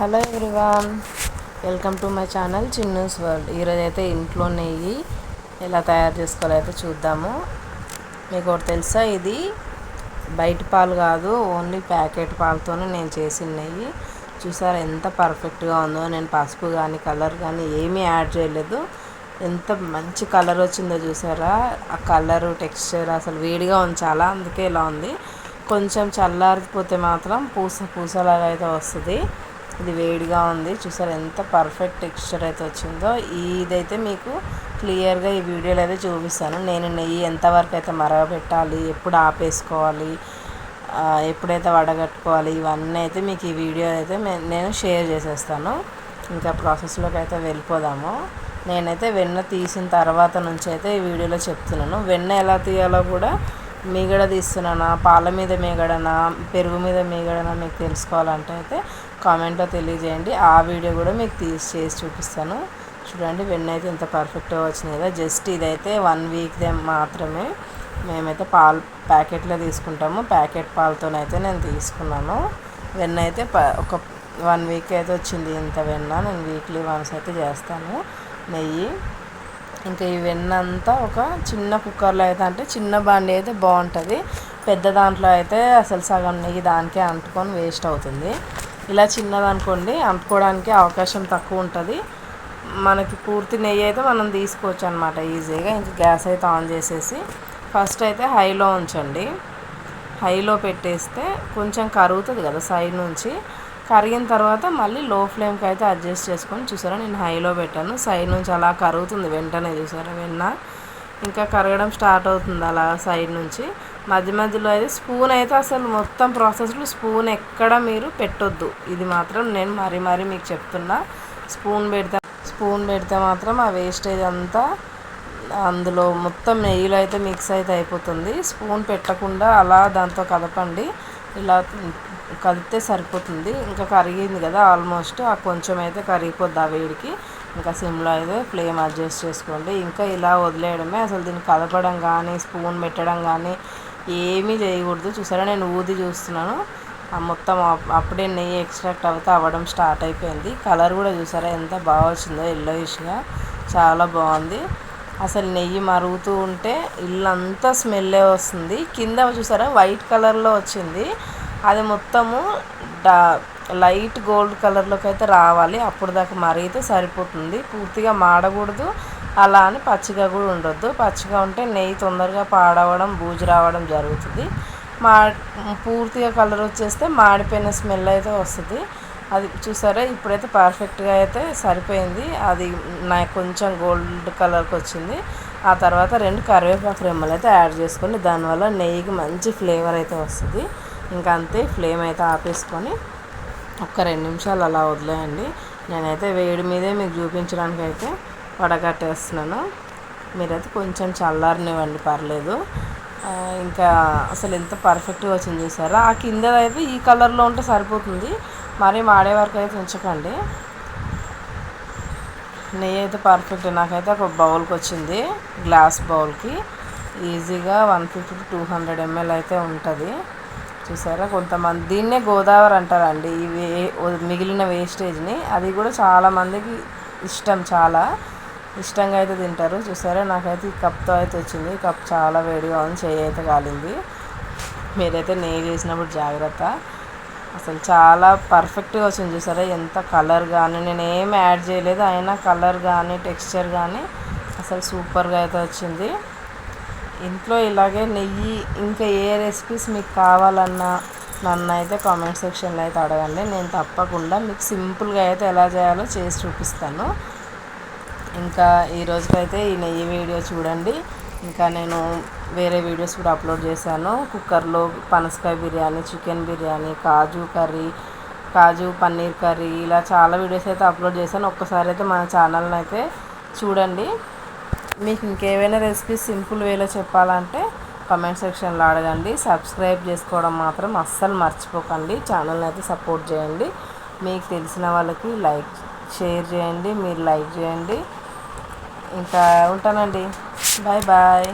Hello everyone welcome to my channel Chinnus world. ఈరోజు అయితే ఇంట్లో నెయ్యి ఎలా తయారు చేసుకోవాలో అయితే చూద్దాము. మీకు ఒకటి తెలుసా? ఇది బయట పాలు కాదు ఓన్లీ ప్యాకెట్ పాలతోనే నేను చేసిన నెయ్యి. చూసారా ఎంత పర్ఫెక్ట్గా ఉందో? నేను పసుపు కానీ కలర్ కానీ ఏమీ యాడ్ చేయలేదు. ఎంత మంచి కలర్ వచ్చిందో చూసారా? ఆ కలరు టెక్స్చర్ అసలు వేడిగా ఉంది చాలా అందుకే ఇలా ఉంది. కొంచెం చల్లారిపోతే మాత్రం పూస పూసలాగా అయితే వస్తుంది. ఇది వేడిగా ఉంది. చూసారు ఎంత పర్ఫెక్ట్ టెక్స్చర్ అయితే వచ్చిందో. ఇదైతే మీకు క్లియర్గా ఈ వీడియోలో అయితే చూపిస్తాను. నేను నెయ్యి ఎంతవరకు అయితే మరగబెట్టాలి ఎప్పుడు ఆపేసుకోవాలి ఎప్పుడైతే వడగట్టుకోవాలి ఇవన్నీ అయితే మీకు ఈ వీడియో అయితే నేను షేర్ చేసేస్తాను. ఇంకా ప్రాసెస్లోకి అయితే వెళ్ళిపోదాము. నేనైతే వెన్న తీసిన తర్వాత నుంచి అయితే ఈ వీడియోలో చెప్తున్నాను. వెన్న ఎలా తీయాలో కూడా మీగడ తీస్తున్నానా? పాల మీద మీగడనా? పెరుగు మీద మీగడనా? మీకు తెలుసుకోవాలంటే అయితే కామెంట్లో తెలియజేయండి. ఆ వీడియో కూడా మీకు తీసి చేసి చూపిస్తాను. చూడండి వెన్న అయితే ఇంత పర్ఫెక్ట్గా వచ్చింది కదా జస్ట్ ఇదైతే వన్ వీక్ మాత్రమే. మేమైతే పాలు ప్యాకెట్లో తీసుకుంటాము. ప్యాకెట్ పాలతోనైతే నేను తీసుకున్నాను. వెన్న అయితే ఒక వన్ వీక్ అయితే వచ్చింది ఇంత వెన్న. నేను వీక్లీ వన్స్ అయితే చేస్తాను. నెయ్యి ఇంకా ఈ వెన్న అంతా ఒక చిన్న కుక్కర్లో అయితే అంటే చిన్న బండి అయితే బాగుంటుంది. పెద్ద దాంట్లో అయితే అసలు సగం నెయ్యి దానికే అంటుకొని వేస్ట్ అవుతుంది. ఇలా చిన్నది అనుకోండి అంటుకోవడానికి అవకాశం తక్కువ ఉంటుంది. మనకి పూర్తి నెయ్యి అయితే మనం తీసుకోవచ్చు అనమాట ఈజీగా. ఇంకా గ్యాస్ అయితే ఆన్ చేసేసి ఫస్ట్ అయితే హైలో ఉంచండి. హైలో పెట్టేస్తే కొంచెం కరుగుతుంది కదా సైడ్ నుంచి. కరిగిన తర్వాత మళ్ళీ లో ఫ్లేమ్కి అయితే అడ్జస్ట్ చేసుకొని చూసారా నేను హైలో పెట్టాను. సైడ్ నుంచి అలా కరుగుతుంది వెంటనే చూసారా వెన్న. ఇంకా కరగడం స్టార్ట్ అవుతుంది అలా సైడ్ నుంచి. మధ్య మధ్యలో అయితే స్పూన్ అయితే అసలు మొత్తం ప్రాసెస్లో స్పూన్ ఎక్కడ మీరు పెట్టొద్దు. ఇది మాత్రం నేను మరీ మరీ మీకు చెప్తున్నా. స్పూన్ పెడితే స్పూన్ పెడితే మాత్రం ఆ వేస్టేజ్ అంతా అందులో మొత్తం నెయ్యిలో అయితే మిక్స్ అయితే అయిపోతుంది. స్పూన్ పెట్టకుండా అలా దాంతో కలపండి ఇలా కలిపితే సరిపోతుంది. ఇంకా కరిగింది కదా ఆల్మోస్ట్. ఆ కొంచెం అయితే కరిగిపోద్ది ఆ వేడికి. ఇంకా సిమ్లో అయితే ఫ్లేమ్ అడ్జస్ట్ చేసుకోండి. ఇంకా ఇలా వదిలేయడమే. అసలు దీన్ని కదపడం కానీ స్పూన్ పెట్టడం కానీ ఏమీ చేయకూడదు. చూసారా? నేను ఊది చూస్తున్నాను. మొత్తం అప్పుడే నెయ్యి ఎక్స్ట్రాక్ట్ అవుతే అవ్వడం స్టార్ట్ అయిపోయింది. కలర్ కూడా చూసారా? ఎంత బాగా వచ్చిందో ఎల్లోయిష్గా చాలా బాగుంది. అసలు నెయ్యి మరుగుతూ ఉంటే ఇల్లంతా స్మెల్లే వస్తుంది. కింద చూసారా? వైట్ కలర్లో వచ్చింది. అది మొత్తము డా లైట్ గోల్డ్ కలర్లోకి అయితే రావాలి. అప్పుడు దాకా మరిగితే సరిపోతుంది. పూర్తిగా మాడకూడదు. అలా అని పచ్చిగా కూడా ఉండొద్దు. పచ్చిగా ఉంటే నెయ్యి తొందరగా పాడవడం బూజు రావడం జరుగుతుంది. మా పూర్తిగా కలర్ వచ్చేస్తే మాడిపోయిన స్మెల్ అయితే వస్తుంది. అది చూసారా? ఇప్పుడైతే పర్ఫెక్ట్గా అయితే సరిపోయింది. అది నాకు కొంచెం గోల్డ్ కలర్కి వచ్చింది. ఆ తర్వాత రెండు కరివేపాకు రెమ్మలు అయితే యాడ్ చేసుకొని దానివల్ల నెయ్యికి మంచి ఫ్లేవర్ అయితే వస్తుంది. ఇంకా అంతే ఫ్లేమ్ అయితే ఆపేసుకొని ఒక్క రెండు నిమిషాలు అలా వదిలేయండి. నేనైతే వేడి మీదే మీకు చూపించడానికి అయితే వడగట్టేస్తున్నాను. మీరైతే కొంచెం చల్లారనివ్వండి పర్లేదు. ఇంకా అసలు ఎంత పర్ఫెక్ట్గా వచ్చింది చూసారా? ఆ కింద అయితే ఈ కలర్లో ఉంటే సరిపోతుంది. మరీ మాడే వరకు అయితే ఉంచకండి. నెయ్యి అయితే పర్ఫెక్ట్ నాకైతే ఒక బౌల్కి వచ్చింది గ్లాస్ బౌల్కి ఈజీగా one fifty two hundred ML అయితే ఉంటుంది. చూసారా? కొంతమంది దీన్నే గోదావరి అంటారండి. ఇవి మిగిలిన వేస్టేజ్ని అది కూడా చాలామందికి ఇష్టం చాలా. ఇష్టంగా అయితే తింటారు. చూసారా? నాకైతే ఈ కప్తో అయితే వచ్చింది. కప్ చాలా వేడిగా ఉంది. చేయి అయితే కాలింది. మీరైతే నెయ్యి చేసినప్పుడు జాగ్రత్త. అసలు చాలా పర్ఫెక్ట్గా వచ్చింది. చూసారా? ఎంత కలర్ కానీ నేను ఏం యాడ్ చేయలేదు. అయినా కలర్ కానీ టెక్స్చర్ కానీ అసలు సూపర్గా అయితే వచ్చింది. ఇంట్లో ఇలాగే నెయ్యి ఇంకా ఏ రెసిపీస్ మీకు కావాలన్నా నన్ను అయితే కామెంట్ సెక్షన్లో అయితే అడగండి. నేను తప్పకుండా మీకు సింపుల్గా అయితే ఎలా చేయాలో చేసి చూపిస్తాను. ఇంకా ఈ రోజుకైతే ఈ నెయ్యి వీడియో చూడండి. ఇంకా నేను వేరే వీడియోస్ కూడా అప్లోడ్ చేశాను. కుక్కర్లో పనసకాయ బిర్యానీ చికెన్ బిర్యానీ కాజు కర్రీ కాజు పన్నీర్ కర్రీ ఇలా చాలా వీడియోస్ అయితే అప్లోడ్ చేశాను. ఒక్కసారి అయితే మన ఛానల్ని అయితే చూడండి. మీకు ఇంకేమైనా రెసిపీస్ సింపుల్ వేలో చెప్పాలంటే కమెంట్ సెక్షన్లో అడగండి. సబ్స్క్రైబ్ చేసుకోవడం మాత్రం అస్సలు మర్చిపోకండి. ఛానల్ని అయితే సపోర్ట్ చేయండి. మీకు తెలిసిన వాళ్ళకి లైక్ షేర్ చేయండి. మీరు లైక్ చేయండి. ఇంకా ఉంటానండి. Bye bye